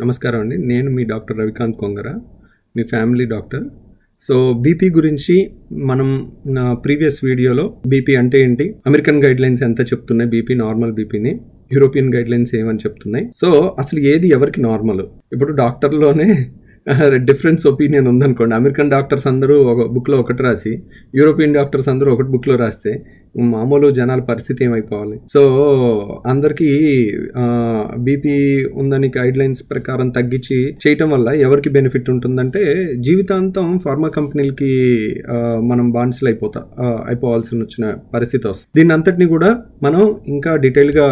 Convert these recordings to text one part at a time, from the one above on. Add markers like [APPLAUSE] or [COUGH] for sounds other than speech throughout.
నమస్కారం అండి. నేను మీ డాక్టర్ రవికాంత్ కొంగర మీ ఫ్యామిలీ డాక్టర్. సో బీపీ గురించి మనం నా ప్రీవియస్ వీడియోలో బీపీ అంటే ఏంటి అమెరికన్ గైడ్ లైన్స్ ఎంత చెప్తున్నాయి బీపీ నార్మల్ బీపీని యూరోపియన్ గైడ్ లైన్స్ ఏమని చెప్తున్నాయి. సో అసలు ఏది ఎవరికి నార్మల్? ఇప్పుడు డాక్టర్లోనే డిఫరెన్స్ ఒపీనియన్ ఉందనుకోండి. అమెరికన్ డాక్టర్స్ అందరూ ఒక బుక్లో ఒకటి రాసి యూరోపియన్ డాక్టర్స్ అందరూ ఒకటి బుక్లో రాస్తే మామూలు జనాల పరిస్థితి ఏమైపోవాలి? సో అందరికీ బీపీ ఉందని గైడ్ లైన్స్ ప్రకారం తగ్గించి చేయటం వల్ల ఎవరికి బెనిఫిట్ ఉంటుందంటే జీవితాంతం ఫార్మా కంపెనీలకి మనం బానిసలు అయిపోతా అయిపోవాల్సి వచ్చిన పరిస్థితి వస్తుంది. దీని అంతటిని కూడా మనం ఇంకా డీటెయిల్గా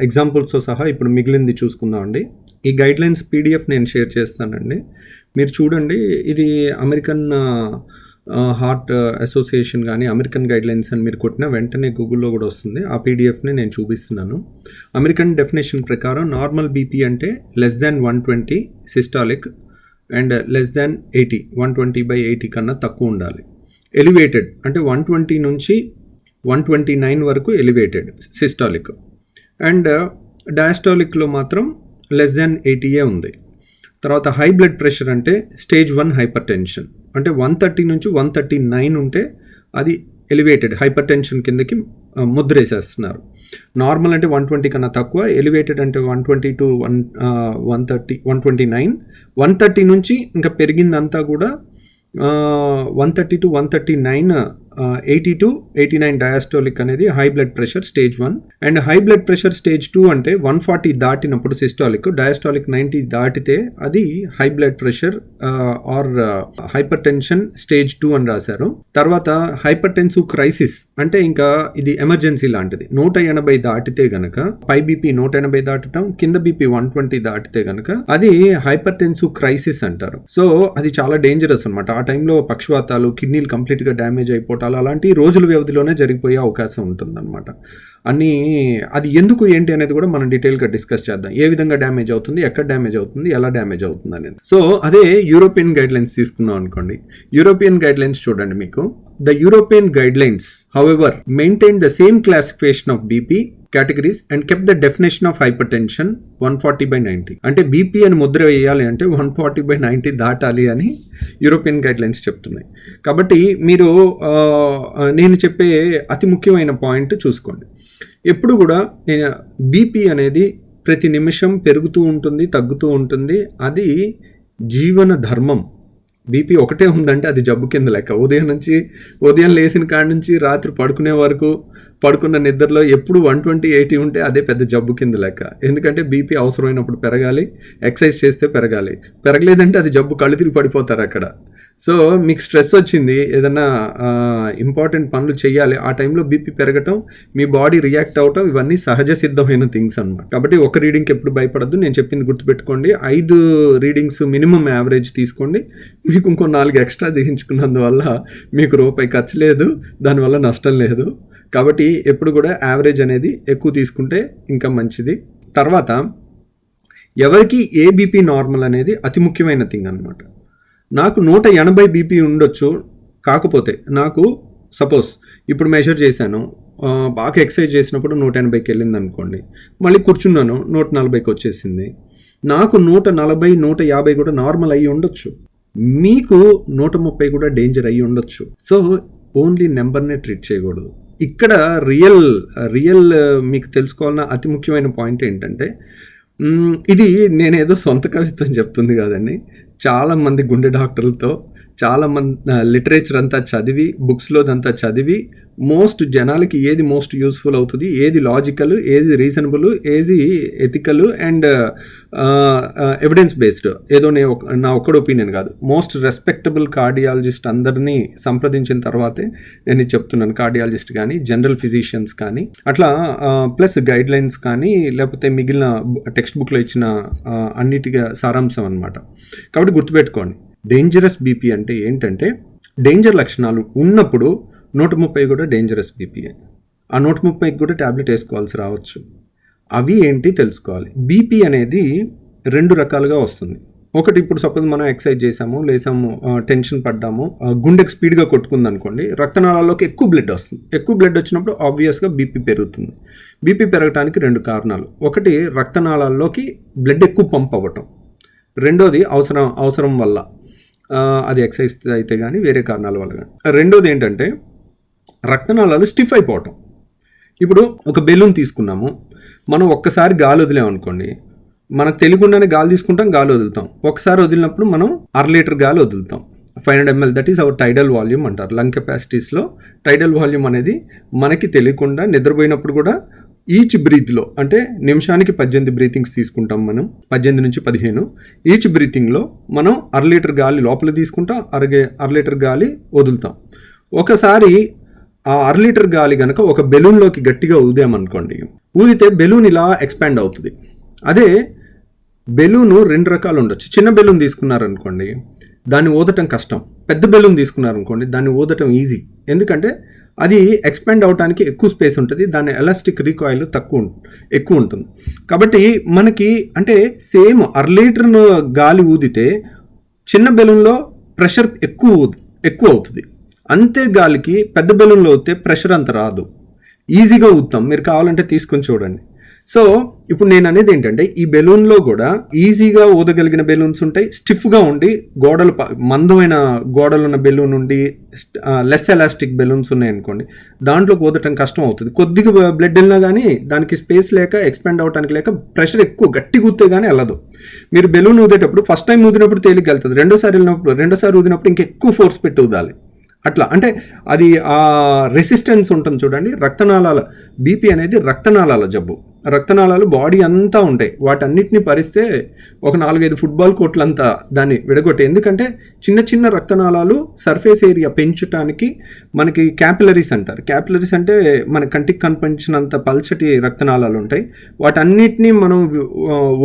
ఎగ్జాంపుల్స్తో సహా ఇప్పుడు మిగిలింది చూసుకుందాం అండి ఈ గైడ్ లైన్స్ పీడిఎఫ్ నేను షేర్ చేస్తానండి. మీరు చూడండి ఇది అమెరికన్ హార్ట్ అసోసియేషన్ కానీ అమెరికన్ గైడ్ లైన్స్ అని మీరు కొట్టిన వెంటనే గూగుల్లో కూడా వస్తుంది. ఆ పీడిఎఫ్ని నేను చూపిస్తున్నాను. అమెరికన్ డెఫినేషన్ ప్రకారం నార్మల్ బీపీ అంటే less than one twenty systolic and less than eighty one twenty by eighty కన్నా తక్కువ ఉండాలి. ఎలివేటెడ్ అంటే వన్ ట్వంటీ నుంచి వన్ ట్వంటీ నైన్ వరకు ఎలివేటెడ్ సిస్టాలిక్ అండ్ డయాస్టాలిక్లో మాత్రం లెస్ దాన్ ఎయిటీయే ఉంది. తర్వాత హై బ్లడ్ ప్రెషర్ అంటే స్టేజ్ వన్ హైపర్ టెన్షన్ అంటే వన్ థర్టీ నుంచి వన్ థర్టీ నైన్ ఉంటే అది ఎలివేటెడ్ హైపర్ టెన్షన్ కిందకి ముద్రేసేస్తున్నారు. నార్మల్ అంటే వన్ ట్వంటీ కన్నా తక్కువ ఎలివేటెడ్ అంటే one twenty to one one thirty one twenty nine one thirty నుంచి ఇంకా పెరిగిందంతా కూడా one thirty to one thirty nine eighty to eighty nine diastolic అనేది high blood pressure stage one and high blood pressure stage two అంటే one forty దాటినప్పుడు systolic diastolic ninety దాటితే అది high blood pressure or hypertension stage two అని రాశారు. తర్వాత hyper tensive crisis అంటే ఇంకా ఇది ఎమర్జెన్సీ లాంటిది. నూట ఎనభై దాటితే గనక పై బీపీ నూట ఎనభై దాటడం కింద బీపీ వన్ ట్వంటీ దాటితే గనక అది హైపర్ టెన్సివ్ క్రైసిస్ అంటారు. సో అది చాలా డేంజరస్ అనమాట ఆ టైంలో పక్షవాతాలు కిడ్నీలు కంప్లీట్గా డ్యామేజ్ అయిపోవటాలు అలాంటి రోజుల వ్యవధిలోనే జరిగిపోయే అవకాశం ఉంటుందన్నమాట. అని అది ఎందుకు ఏంటి అనేది కూడా మనం డీటెయిల్గా డిస్కస్ చేద్దాం. ఏ విధంగా డ్యామేజ్ అవుతుంది ఎక్కడ డ్యామేజ్ అవుతుంది ఎలా డ్యామేజ్ అవుతుంది అనేది. సో అదే యూరోపియన్ గైడ్లైన్స్ తీసుకున్నాం అనుకోండి. యూరోపియన్ గైడ్లైన్స్ చూడండి మీకు. The European guidelines how however maintain the same classification of BP categories and kept the definition of hypertension one forty by ninety అంటే బీపీ అని ముద్ర వేయాలి అంటే వన్ ఫార్టీ బై నైంటీ దాటాలి అని యూరోపియన్ గైడ్ లైన్స్ చెప్తున్నాయి. కాబట్టి మీరు నేను చెప్పే అతి ముఖ్యమైన పాయింట్ చూసుకోండి. ఎప్పుడు కూడా నేను బీపీ అనేది ప్రతి నిమిషం పెరుగుతూ ఉంటుంది తగ్గుతూ ఉంటుంది. అది జీవన ధర్మం. బీపీ ఒకటే ఉందంటే అది జబ్బు కింద లెక్క. ఉదయం నుంచి ఉదయం లేచిన కాడ నుంచి రాత్రి పడుకునే వరకు పడుకున్న నిద్రలో ఎప్పుడు వన్ ట్వంటీ ఎయిటీ ఉంటే అదే పెద్ద జబ్బు కింద లెక్క. ఎందుకంటే బీపీ అవసరమైనప్పుడు పెరగాలి ఎక్సర్సైజ్ చేస్తే పెరగాలి. పెరగలేదంటే అది జబ్బు కళ్ళు తిరిగి పడిపోతారు అక్కడ. సో మీకు స్ట్రెస్ వచ్చింది ఏదైనా ఇంపార్టెంట్ పనులు చేయాలి ఆ టైంలో బీపీ పెరగటం మీ బాడీ రియాక్ట్ అవటం ఇవన్నీ సహజ సిద్ధమైన థింగ్స్ అనమాట కాబట్టి ఒక రీడింగ్కి ఎప్పుడు భయపడద్దు నేను చెప్పింది గుర్తుపెట్టుకోండి. ఐదు రీడింగ్స్ మినిమం యావరేజ్ తీసుకోండి. మీకు ఇంకో నాలుగు ఎక్స్ట్రా తీయించుకున్నందువల్ల మీకు రూపాయి ఖర్చు లేదు దానివల్ల నష్టం లేదు. కాబట్టి ఎప్పుడు కూడా యావరేజ్ అనేది ఎక్కువ తీసుకుంటే ఇంకా మంచిది. తర్వాత ఎవరికి ఏ బీపీ నార్మల్ అనేది అతి ముఖ్యమైన థింగ్ అనమాట నాకు నూట ఎనభై బీపీ ఉండొచ్చు కాకపోతే నాకు సపోజ్ ఇప్పుడు మెజర్ చేశాను బాగా ఎక్సర్సైజ్ చేసినప్పుడు నూట ఎనభైకి వెళ్ళింది అనుకోండి మళ్ళీ కూర్చున్నాను నూట నలభైకి వచ్చేసింది. నాకు నూట నలభై నూట యాభై కూడా నార్మల్ అయ్యి ఉండొచ్చు. మీకు నూట ముప్పై కూడా డేంజర్ అయ్యి ఉండొచ్చు. సో ఓన్లీ నెంబర్నే ట్రీట్ చేయకూడదు. ఇక్కడ రియల్ రియల్ uh, మీకు తెలుసుకోవాలన్న అతి ముఖ్యమైన పాయింట్ ఏంటంటే ఇది నేనేదో సొంత కవిత్వం చెప్తుంది కాదండి. చాలామంది గుండె డాక్టర్లతో చాలామంది లిటరేచర్ అంతా చదివి బుక్స్లోదంతా చదివి మోస్ట్ జనాలకి ఏది మోస్ట్ యూస్ఫుల్ అవుతుంది ఏది లాజికల్ ఏది రీజనబుల్ ఏది ఎథికల్ అండ్ ఎవిడెన్స్ బేస్డ్. ఏదో నే నా ఒక్కడ ఒపీనియన్ కాదు. మోస్ట్ రెస్పెక్టబుల్ కార్డియాలజిస్ట్ అందరినీ సంప్రదించిన తర్వాతే నేను చెప్తున్నాను. కార్డియాలజిస్ట్ కానీ జనరల్ ఫిజిషియన్స్ కానీ అట్లా ప్లస్ గైడ్ లైన్స్ కానీ లేకపోతే మిగిలిన టెక్స్ట్ బుక్లో ఇచ్చిన అన్నిటిగా సారాంశం అనమాట కాబట్టి గుర్తుపెట్టుకోండి. డేంజరస్ బీపీ అంటే ఏంటంటే డేంజర్ లక్షణాలు ఉన్నప్పుడు నూట ముప్పై కూడా డేంజరస్ బీపీ ఆ నూట ముప్పైకి కూడా ట్యాబ్లెట్ వేసుకోవాల్సి రావచ్చు. అవి ఏంటి తెలుసుకోవాలి. బీపీ అనేది రెండు రకాలుగా వస్తుంది. ఒకటి ఇప్పుడు సపోజ్ మనం ఎక్సర్సైజ్ చేసాము లేసాము టెన్షన్ పడ్డాము గుండెకి స్పీడ్గా కొట్టుకుంది అనుకోండి రక్తనాళాల్లోకి ఎక్కువ బ్లడ్ వస్తుంది. ఎక్కువ బ్లడ్ వచ్చినప్పుడు ఆబ్వియస్గా బీపీ పెరుగుతుంది. బీపీ పెరగడానికి రెండు కారణాలు. ఒకటి రక్తనాళాల్లోకి బ్లడ్ ఎక్కువ పంప్ అవ్వటం. రెండోది అవసరం అవసరం వల్ల. అది ఎక్సైజ్ అయితే కానీ వేరే కారణాల వల్ల కానీ రెండోది ఏంటంటే రక్తనాళాలు స్టిఫ్ అయిపోవటం. ఇప్పుడు ఒక బెలూన్ తీసుకున్నాము. మనం ఒక్కసారి గాలి వదిలామనుకోండి మనకు తెలియకుండానే గాలి తీసుకుంటాం గాలి వదులుతాం. ఒకసారి వదిలినప్పుడు మనం అర లీటర్ గాలి వదులుతాం. Five hundred ML that is our tidal volume అంటారు. లంగ్ కెపాసిటీస్లో టైడల్ వాల్యూమ్ అనేది మనకి తెలియకుండా నిద్రపోయినప్పుడు కూడా ఈచ్ బ్రీత్లో అంటే నిమిషానికి పద్దెనిమిది బ్రీతింగ్స్ తీసుకుంటాం మనం పద్దెనిమిది నుంచి పదిహేను. ఈచ్ బ్రీతింగ్లో మనం అర లీటర్ గాలి లోపల తీసుకుంటాం అరగే అర లీటర్ గాలి వదులుతాం. ఒకసారి ఆ అర లీటర్ గాలి గనక ఒక బెలూన్లోకి గట్టిగా ఊదామనుకోండి ఊదితే బెలూన్ ఇలా ఎక్స్పాండ్ అవుతుంది. అదే బెలూను రెండు రకాలు ఉండొచ్చు. చిన్న బెలూన్ తీసుకున్నారనుకోండి దాన్ని ఊదటం కష్టం. పెద్ద బెలూన్ తీసుకున్నారనుకోండి దాన్ని ఊదటం ఈజీ ఎందుకంటే అది ఎక్స్పాండ్ అవడానికి ఎక్కువ స్పేస్ ఉంటుంది. దాని ఎలాస్టిక్ రీకాయిల్ తక్కువ ఎక్కువ ఉంటుంది. కాబట్టి మనకి అంటే సేమ్ అర గాలి ఊదితే చిన్న బెలూన్లో ప్రెషర్ ఎక్కువ ఎక్కువ అవుతుంది. అంతే గాలికి పెద్ద బెలూన్లో ఊతే ప్రెషర్ అంత రాదు. ఈజీగా ఊద్దాం. మీరు కావాలంటే తీసుకొని చూడండి. సో ఇప్పుడు నేను అనేది ఏంటంటే ఈ బెలూన్లో కూడా ఈజీగా ఊదగలిగిన బెలూన్స్ ఉంటాయి స్టిఫ్గా ఉండి గోడలు ప- మందమైన గోడలు ఉన్న బెలూన్ ఉండి లెస్ ఎలాస్టిక్ బెలూన్స్ ఉన్నాయనుకోండి దాంట్లో ఊదటం కష్టం అవుతుంది కొద్దిగా బ్లడ్ వెళ్ళినా కానీ దానికి స్పేస్ లేక ఎక్స్పాండ్ అవడానికి లేక ప్రెషర్ ఎక్కువ గట్టి ఊతే కానీ వెళ్ళదు. మీరు బెలూన్ ఊదేటప్పుడు ఫస్ట్ టైం ఊదినప్పుడు తేలిక వెళ్తుంది. రెండోసారి వెళ్ళినప్పుడు రెండోసారి ఊదినప్పుడు ఇంకెక్కువ ఫోర్స్ పెట్టి ఊదాలి. అట్లా అంటే అది ఆ రెసిస్టెన్స్ ఉంటుంది చూడండి రక్తనాళాల బీపీ అనేది రక్తనాళాల జబ్బు. రక్తనాళాలు బాడీ అంతా ఉంటాయి. వాటన్నిటిని పరిస్తే ఒక నాలుగైదు ఫుట్బాల్ కోట్లంతా దాన్ని విడగొట్టే. ఎందుకంటే చిన్న చిన్న రక్తనాళాలు సర్ఫేస్ ఏరియా పెంచడానికి మనకి క్యాపిలరీస్ అంటారు. క్యాపిలరీస్ అంటే మన కంటికి కనిపించినంత పల్చటి రక్తనాళాలు ఉంటాయి. వాటన్నిటిని మనం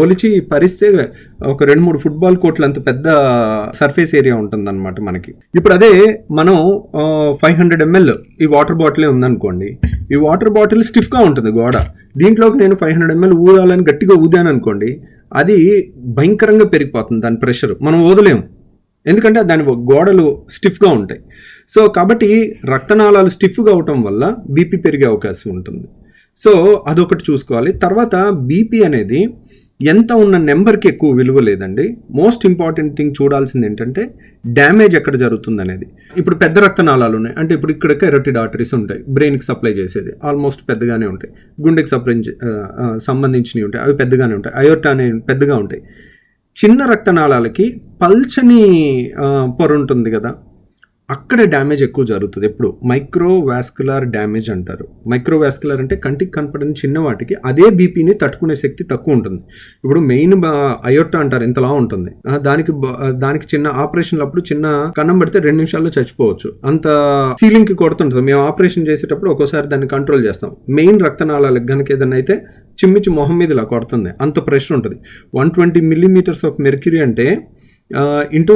ఒలిచి పరిస్తే ఒక రెండు మూడు ఫుట్బాల్ కోట్లంత పెద్ద సర్ఫేస్ ఏరియా ఉంటుందన్నమాట మనకి. ఇప్పుడు అదే మనం ఫైవ్ హండ్రెడ్ ఎంఎల్ ఈ వాటర్ బాటిలే ఉందనుకోండి. ఈ వాటర్ బాటిల్ స్టిఫ్గా ఉంటుంది గోడ. దీంట్లోకి నేను ఫైవ్ హండ్రెడ్ ఎంఎల్ ఊదాలని గట్టిగా ఊదాను అనుకోండి అది భయంకరంగా పెరిగిపోతుంది దాని ప్రెషర్. మనం వదలేము. ఎందుకంటే దాని గోడలు స్టిఫ్గా ఉంటాయి. సో కాబట్టి రక్తనాళాలు స్టిఫ్గా అవటం వల్ల బీపీ పెరిగే అవకాశం ఉంటుంది. సో అదొకటి చూసుకోవాలి. తర్వాత బీపీ అనేది ఎంత ఉన్న నెంబర్కి ఎక్కువ విలువ లేదండి. మోస్ట్ ఇంపార్టెంట్ థింగ్ చూడాల్సింది ఏంటంటే డ్యామేజ్ ఎక్కడ జరుగుతుంది అనేది. ఇప్పుడు పెద్ద రక్తనాళాలు ఉన్నాయి. అంటే ఇప్పుడు ఇక్కడ కెరటిడ్ ఆర్టరీస్ ఉంటాయి. బ్రెయిన్కి సప్లై చేసేది. ఆల్మోస్ట్ పెద్దగానే ఉంటాయి. గుండెకి సప్లై సంబంధించినవి ఉంటాయి. అవి పెద్దగానే ఉంటాయి. అయోర్టా అనే పెద్దగా ఉంటాయి. చిన్న రక్తనాళాలకి పల్చని పొర ఉంటుంది కదా. అక్కడ డ్యామేజ్ ఎక్కువ జరుగుతుంది. ఎప్పుడు? మైక్రోవాస్కులర్ డ్యామేజ్ అంటారు. మైక్రోవాస్కులర్ అంటే కంటికి కనపడని చిన్న వాటికి అదే బీపీని తట్టుకునే శక్తి తక్కువ ఉంటుంది. ఇప్పుడు మెయిన్ అయోర్టా అంటారు. ఇంతలా ఉంటుంది. దానికి దానికి చిన్న ఆపరేషన్లు అప్పుడు చిన్న కన్నం పడితే రెండు నిమిషాల్లో చచ్చిపోవచ్చు. అంత సీలింగ్కి కొడుతుంటుంది. మేము ఆపరేషన్ చేసేటప్పుడు ఒక్కోసారి దాన్ని కంట్రోల్ చేస్తాం. మెయిన్ రక్తనాళాలకు కనుక ఏదైనా అయితే చిమ్మిచి మొహం మీద ఇలా కొడుతుంది. అంత ప్రెషర్ ఉంటుంది. One twenty millimetres of mercury అంటే ఇంటూ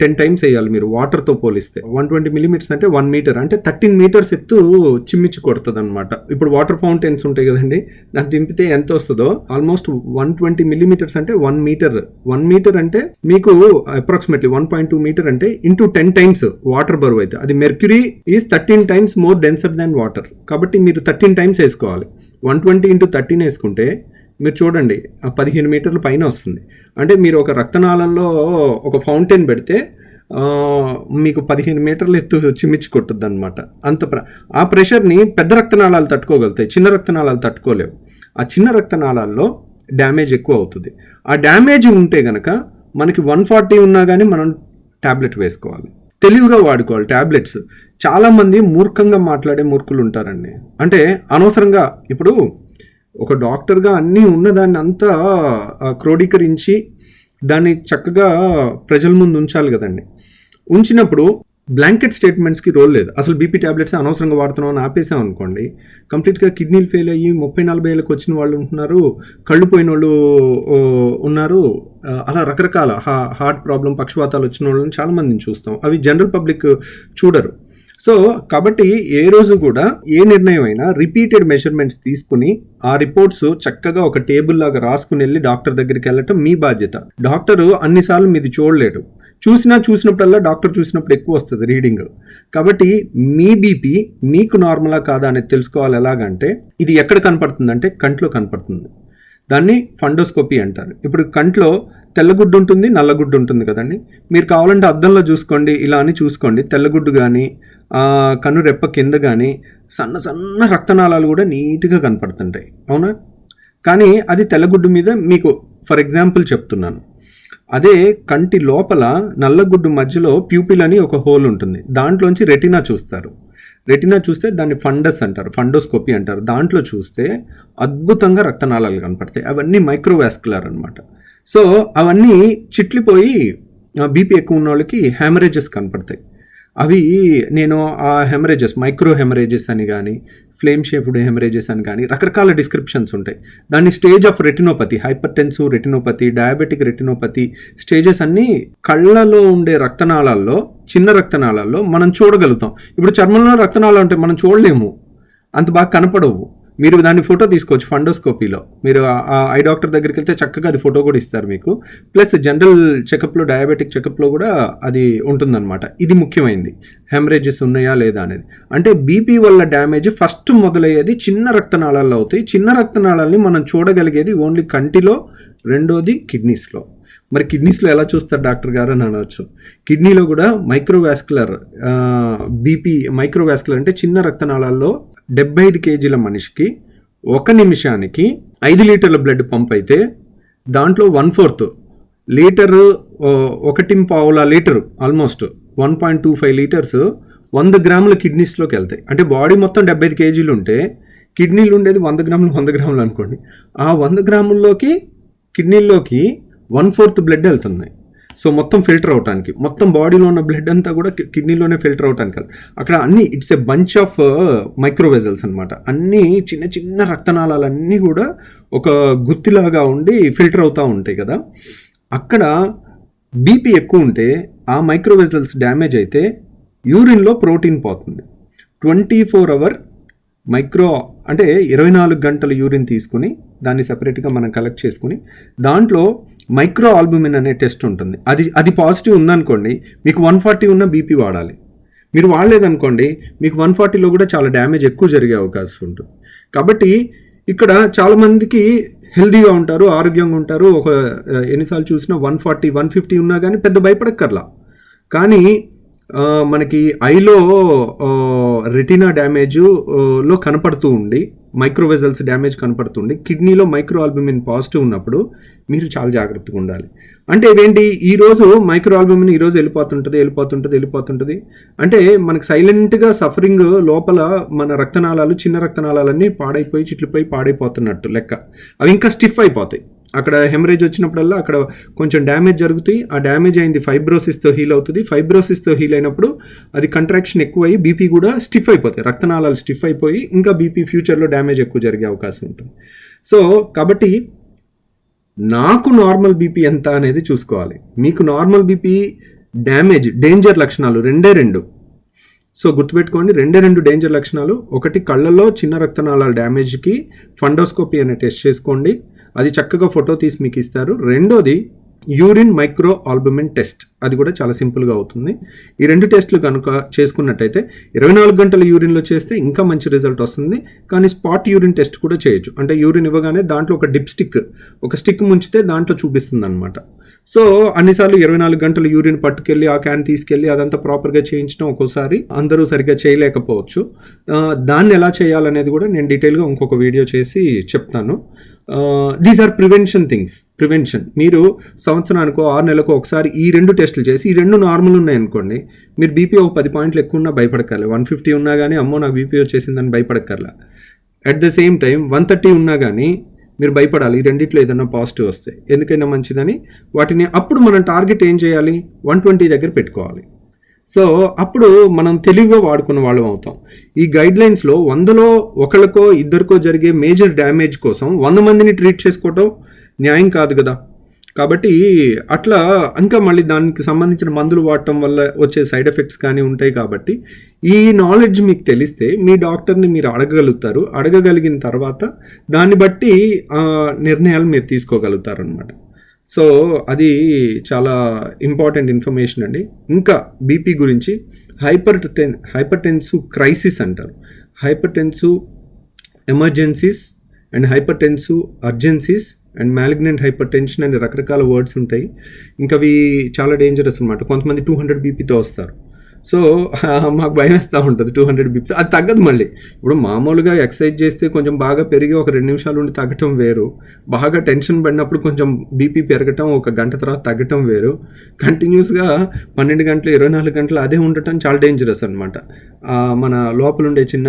టెన్ టైమ్స్ వేయాలి మీరు వాటర్తో పోలిస్తే. వన్ ట్వంటీ మిలీమీటర్స్ అంటే వన్ మీటర్ అంటే థర్టీన్ మీటర్స్ ఎత్తు చిమ్మిచ్చి కొడుతుంది అనమాట ఇప్పుడు వాటర్ ఫౌంటైన్స్ ఉంటాయి కదండి దాన్ని దింపితే ఎంత వస్తుందో? ఆల్మోస్ట్ వన్ ట్వంటీ మిల్లీమీటర్స్ అంటే వన్ మీటర్ వన్ మీటర్ అంటే మీకు approximately one point two metre అంటే ఇంటూ టెన్ టైమ్స్ వాటర్ బరువు అయితే. అది mercury is thirteen times more denser than water కాబట్టి మీరు థర్టీన్ టైమ్స్ వేసుకోవాలి. వన్ ట్వంటీ ఇంటూ థర్టీన్ వేసుకుంటే మీరు చూడండి ఆ పదిహేను మీటర్ల పైన వస్తుంది. అంటే మీరు ఒక రక్తనాళంలో ఒక ఫౌంటైన్ పెడితే మీకు పదిహేను మీటర్లు ఎత్తు చిమ్మిచ్చి కొట్టుద్ది అనమాట అంత ప్ర ఆ ప్రెషర్ని పెద్ద రక్తనాళాలు తట్టుకోగలుగుతాయి చిన్న రక్తనాళాలు తట్టుకోలేవు. ఆ చిన్న రక్తనాళాల్లో డ్యామేజ్ ఎక్కువ అవుతుంది. ఆ డ్యామేజ్ ఉంటే గనక మనకి వన్ ఫార్టీ ఉన్నా కానీ మనం ట్యాబ్లెట్ వేసుకోవాలి. తెలివిగా వాడుకోవాలి ట్యాబ్లెట్స్ చాలామంది మూర్ఖంగా మాట్లాడే మూర్ఖులు ఉంటారండి. అంటే అనవసరంగా ఇప్పుడు ఒక డాక్టర్గా అన్నీ ఉన్నదాన్ని అంతా క్రోడీకరించి దాన్ని చక్కగా ప్రజల ముందు ఉంచాలి కదండి. ఉంచినప్పుడు బ్లాంకెట్ స్టేట్మెంట్స్కి రోల్ లేదు. అసలు బీపీ ట్యాబ్లెట్స్ అనవసరంగా వాడుతున్నాం అని ఆపేసాం అనుకోండి కంప్లీట్గా కిడ్నీలు ఫెయిల్ అయ్యి ముప్పై నలభై ఏళ్ళకి వచ్చిన వాళ్ళు ఉంటున్నారు కళ్ళు పోయిన వాళ్ళు ఉన్నారు అలా రకరకాల హా హార్ట్ ప్రాబ్లం పక్షవాతాలు వచ్చిన వాళ్ళని చాలామందిని చూస్తాం. అవి జనరల్ పబ్లిక్ చూడరు. సో కాబట్టి ఏ రోజు కూడా ఏ నిర్ణయం అయినా రిపీటెడ్ మెజర్మెంట్స్ తీసుకుని ఆ రిపోర్ట్స్ చక్కగా ఒక టేబుల్ లాగా రాసుకుని వెళ్ళి డాక్టర్ దగ్గరికి వెళ్ళటం మీ బాధ్యత. డాక్టరు అన్నిసార్లు మీది చూడలేడు. చూసినా చూసినప్పుడల్లా డాక్టర్ చూసినప్పుడు ఎక్కువ వస్తుంది రీడింగ్. కాబట్టి మీ బీపీ మీకు నార్మలా కాదా అనేది తెలుసుకోవాలి ఎలాగంటే ఇది ఎక్కడ కనపడుతుందంటే కంట్లో కనపడుతుంది. దాన్ని ఫండోస్కోపీ అంటారు. ఇప్పుడు కంట్లో తెల్లగుడ్డు ఉంటుంది నల్లగుడ్డు ఉంటుంది కదండి. మీరు కావాలంటే అద్దంలో చూసుకోండి ఇలా అని చూసుకోండి. తెల్లగుడ్డు కానీ కను రెప్ప కింద కానీ సన్న సన్న రక్తనాళాలు కూడా నీట్గా కనపడుతుంటాయి. అవునా? కానీ అది తెల్లగుడ్డు మీద మీకు ఫర్ ఎగ్జాంపుల్ చెప్తున్నాను. అదే కంటి లోపల నల్లగుడ్డు మధ్యలో ప్యూపిల్ అని ఒక హోల్ ఉంటుంది. దాంట్లోంచి రెటినా చూస్తారు. రెటినా చూస్తే దాన్ని ఫండస్ అంటారు ఫండోస్కోపీ అంటారు. దాంట్లో చూస్తే అద్భుతంగా రక్తనాళాలు కనపడతాయి. అవన్నీ మైక్రోవాస్కులర్ అనమాట సో అవన్నీ చిట్లిపోయి బీపీ ఎక్కువ ఉన్న వాళ్ళకి హ్యామరేజెస్ కనపడతాయి. అవి నేను ఆ హెమరేజెస్ మైక్రో హెమరేజెస్ అని కానీ ఫ్లేమ్ షేప్డ్ హెమరేజెస్ అని కానీ రకరకాల డిస్క్రిప్షన్స్ ఉంటాయి. దాన్ని stage of retinopathy hypertensive retinopathy diabetic retinopathy stages అన్నీ కళ్ళలో ఉండే రక్తనాళాల్లో చిన్న రక్తనాళాల్లో మనం చూడగలుగుతాం. ఇప్పుడు చర్మంలో రక్తనాళాలు ఉంటే మనం చూడలేము. అంత బాగా కనపడవు. మీరు దాన్ని ఫోటో తీసుకోవచ్చు ఫండోస్కోపీలో. మీరు ఆ ఐ డాక్టర్ దగ్గరికి వెళ్తే చక్కగా అది ఫోటో కూడా ఇస్తారు మీకు. ప్లస్ జనరల్ చెకప్లో డయాబెటిక్ చెకప్లో కూడా అది ఉంటుందన్నమాట. ఇది ముఖ్యమైనది హెమరేజెస్ ఉన్నాయా లేదా అనేది. అంటే బీపీ వల్ల డ్యామేజ్ ఫస్ట్ మొదలయ్యేది చిన్న రక్తనాళాల్లో అవుతాయి. చిన్న రక్తనాళాలని మనం చూడగలిగేది ఓన్లీ కంటిలో రెండోది కిడ్నీస్లో. మరి కిడ్నీస్లో ఎలా చూస్తారు డాక్టర్ గారు అని అనవచ్చు కిడ్నీలో కూడా మైక్రోవాస్కులర్ బీపీ మైక్రోవాస్కులర్ అంటే చిన్న రక్తనాళాల్లో డెబ్బై ఐదు కేజీల మనిషికి ఒక నిమిషానికి ఐదు లీటర్ల బ్లడ్ పంప్ అయితే దాంట్లో వన్ ఫోర్త్ లీటరు ఒకటి పావుల litre almost one point two five litres వంద గ్రాముల కిడ్నీస్లోకి వెళ్తాయి. అంటే బాడీ మొత్తం డెబ్బై ఐదు కేజీలు ఉంటే కిడ్నీలు ఉండేది వంద గ్రాములు వంద గ్రాములు అనుకోండి. ఆ వంద గ్రాముల్లోకి కిడ్నీల్లోకి వన్ ఫోర్త్ బ్లడ్ వెళ్తుంది. సో మొత్తం ఫిల్టర్ అవడానికి మొత్తం బాడీలో ఉన్న బ్లడ్ అంతా కూడా కిడ్నీలోనే ఫిల్టర్ అవడానికి అక్కడ అన్ని it's a bunch of microvessels అనమాట అన్నీ చిన్న చిన్న రక్తనాళాలన్నీ కూడా ఒక గుత్తిలాగా ఉండి ఫిల్టర్ అవుతూ ఉంటాయి కదా. అక్కడ బీపీ ఎక్కువ ఉంటే ఆ మైక్రోవెజల్స్ డ్యామేజ్ అయితే యూరిన్లో ప్రోటీన్ పోతుంది. ట్వంటీ ఫోర్ అవర్ మైక్రో అంటే ఇరవై నాలుగు గంటల యూరిన్ తీసుకుని దాన్ని సపరేట్గా మనం కలెక్ట్ చేసుకుని దాంట్లో మైక్రో ఆల్బుమిన్ అనే టెస్ట్ ఉంటుంది. అది అది పాజిటివ్ ఉందనుకోండి మీకు వన్ ఫార్టీ ఉన్న బీపీ వాడాలి. మీరు వాడలేదనుకోండి మీకు వన్ ఫార్టీలో కూడా చాలా డ్యామేజ్ ఎక్కువ జరిగే అవకాశం ఉంటుంది. కాబట్టి ఇక్కడ చాలామందికి హెల్దీగా ఉంటారు ఆరోగ్యంగా ఉంటారు. ఒక ఎన్నిసార్లు చూసినా వన్ ఫార్టీ వన్ ఫిఫ్టీ ఉన్నా కానీ పెద్ద భయపడక్కర్లా. కానీ మనకి ఐలో రెటినా డ్యామేజ్లో కనపడుతూ ఉండి మైక్రోవెజల్స్ డ్యామేజ్ కనపడుతుంది కిడ్నీలో మైక్రో ఆల్బుమిన్ పాజిటివ్ ఉన్నప్పుడు మీరు చాలా జాగ్రత్తగా ఉండాలి. అంటే ఇదేంటి ఈరోజు మైక్రో ఆల్బుమిన్ ఈరోజు వెళ్ళిపోతుంటుంది వెళ్ళిపోతుంటుంది వెళ్ళిపోతుంటుంది. అంటే మనకు సైలెంట్గా సఫరింగ్ లోపల మన రక్తనాళాలు చిన్న రక్తనాళాలన్నీ పాడైపోయి చిట్లిపోయి పాడైపోతున్నట్టు లెక్క. అవి ఇంకా స్టిఫ్ అయిపోతాయి. అక్కడ హెమరేజ్ వచ్చినప్పుడల్లా అక్కడ కొంచెం డ్యామేజ్ జరుగుతాయి. ఆ డ్యామేజ్ అయింది ఫైబ్రోసిస్తో హీల్ అవుతుంది. ఫైబ్రోసిస్తో హీల్ అయినప్పుడు అది కంట్రాక్షన్ ఎక్కువ అయ్యి బీపీ కూడా స్టిఫ్ అయిపోతాయి. రక్తనాళాలు స్టిఫ్ అయిపోయి ఇంకా బీపీ ఫ్యూచర్లో డ్యామేజ్ ఎక్కువ జరిగే అవకాశం ఉంటుంది. సో కాబట్టి నాకు నార్మల్ బీపీ ఎంత అనేది చూసుకోవాలి. మీకు నార్మల్ బీపీ డ్యామేజ్ డేంజర్ లక్షణాలు రెండే రెండు. సో గుర్తుపెట్టుకోండి రెండే రెండు డేంజర్ లక్షణాలు. ఒకటి కళ్ళల్లో చిన్న రక్తనాళాల డ్యామేజ్కి ఫండోస్కోపీ అనే టెస్ట్ చేసుకోండి. అది చక్కగా ఫోటో తీసి మీకు ఇస్తారు. రెండోది యూరిన్ మైక్రో ఆల్బుమిన్ టెస్ట్. అది కూడా చాలా సింపుల్గా అవుతుంది. ఈ రెండు టెస్ట్లు కనుక చేసుకున్నట్టయితే ఇరవై నాలుగు గంటల యూరిన్లో చేస్తే ఇంకా మంచి రిజల్ట్ వస్తుంది. కానీ స్పాట్ యూరిన్ టెస్ట్ కూడా చేయొచ్చు. అంటే యూరిన్ ఇవ్వగానే దాంట్లో ఒక డిప్ స్టిక్ ఒక స్టిక్ ముంచితే దాంట్లో చూపిస్తుంది అనమాట సో అన్నిసార్లు ఇరవై నాలుగు గంటలు యూరిన్ పట్టుకెళ్ళి ఆ క్యాన్ తీసుకెళ్ళి అదంతా ప్రాపర్గా చేయించడం ఒక్కోసారి అందరూ సరిగ్గా చేయలేకపోవచ్చు. దాన్ని ఎలా చేయాలనేది కూడా నేను డీటెయిల్గా ఇంకొక వీడియో చేసి చెప్తాను. These are prevention things prevention మీరు సంవత్సరానికో ఆరు నెలలకు ఒకసారి ఈ రెండు టెస్టులు చేసి ఈ రెండు నార్మల్ ఉన్నాయనుకోండి మీరు బీపీ ఒక పది పాయింట్లు ఎక్కువ ఉన్నా భయపడక్కర్లే. వన్ ఫిఫ్టీ ఉన్నా కానీ అమ్మో నాకు బీపీ వచ్చేసిందని భయపడక్కర్లే. At the same time one thirty ఉన్నా కానీ మీరు భయపడాలి. ఈ రెండిట్లో ఏదన్నా పాజిటివ్ వస్తే. ఎందుకైనా మంచిదని. వాటిని అప్పుడు మనం టార్గెట్ ఏం చేయాలి? వన్ ట్వంటీ దగ్గర పెట్టుకోవాలి. సో అప్పుడు మనం తెలివిగా వాడుకున్న వాళ్ళం అవుతాం. ఈ గైడ్లైన్స్లో వందలో ఒకళ్ళకో ఇద్దరికో జరిగే మేజర్ డ్యామేజ్ కోసం వంద మందిని ట్రీట్ చేసుకోవటం న్యాయం కాదు కదా. కాబట్టి అట్లా ఇంకా మళ్ళీ దానికి సంబంధించిన మందులు వాడటం వల్ల వచ్చే సైడ్ ఎఫెక్ట్స్ కానీ ఉంటాయి కాబట్టి ఈ నాలెడ్జ్ మీకు తెలిస్తే మీ డాక్టర్ని మీరు అడగగలుగుతారు. అడగగలిగిన తర్వాత దాన్ని బట్టి ఆ, నిర్ణయాలు మీరు తీసుకోగలుగుతారు అనమాట సో అది చాలా ఇంపార్టెంట్ ఇన్ఫర్మేషన్ అండి. ఇంకా బీపీ గురించి hyper ten hypertensive crisis అంటారు. Hypertensive emergencies and hypertensive urgencies and malignant hypertension అనే రకరకాల వర్డ్స్ ఉంటాయి. ఇంకా అవి చాలా డేంజరస్ అనమాట కొంతమంది టూ హండ్రెడ్ బీపీతో వస్తారు. సో [LAUGHS] మాకు భయం వేస్తూ ఉంటుంది టూ హండ్రెడ్ బిప్స్ అది తగ్గదు మళ్ళీ. ఇప్పుడు మామూలుగా ఎక్సర్సైజ్ చేస్తే కొంచెం బాగా పెరిగి ఒక రెండు నిమిషాలు ఉండి తగ్గటం వేరు. బాగా టెన్షన్ పడినప్పుడు కొంచెం బీపీ పెరగటం ఒక గంట తర్వాత తగ్గటం వేరు. కంటిన్యూస్గా పన్నెండు గంటలు ఇరవై నాలుగు గంటలు అదే ఉండటం చాలా డేంజరస్ అనమాట మన లోపల ఉండే చిన్న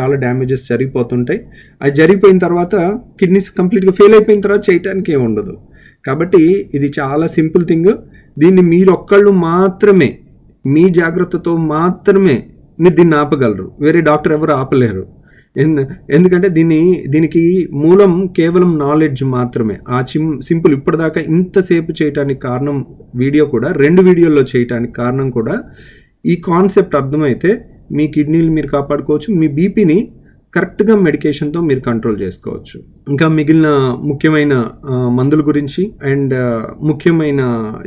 చాలా డ్యామేజెస్ జరిగిపోతుంటాయి. అది జరిగిపోయిన తర్వాత కిడ్నీస్ కంప్లీట్గా ఫెయిల్ అయిపోయిన తర్వాత చేయటానికి ఏమి ఉండదు. కాబట్టి ఇది చాలా సింపుల్ థింగ్ దీన్ని మీరు ఒక్కళ్ళు మాత్రమే మీ జాగ్రత్తతో మాత్రమే మీరు దీన్ని ఆపగలరు. వేరే డాక్టర్ ఎవరు ఆపలేరు. ఎందుకంటే దీన్ని దీనికి మూలం కేవలం నాలెడ్జ్ మాత్రమే. ఆ చిమ్ సింపుల్ ఇప్పటిదాకా ఇంతసేపు చేయటానికి కారణం వీడియో కూడా రెండు వీడియోల్లో చేయటానికి కారణం కూడా ఈ కాన్సెప్ట్ అర్థమైతే మీ కిడ్నీలు మీరు కాపాడుకోవచ్చు. మీ బీపీని కరెక్ట్గా మెడికేషన్తో మీరు కంట్రోల్ చేసుకోవచ్చు. ఇంకా మిగిలిన ముఖ్యమైన మందుల గురించి అండ్ ముఖ్యమైన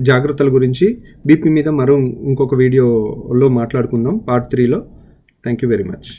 జాగ్రత్తల గురించి బీపీ మీద మరో ఇంకొక వీడియోలో మాట్లాడుకుందాం పార్ట్ త్రీలో. Thank you very much.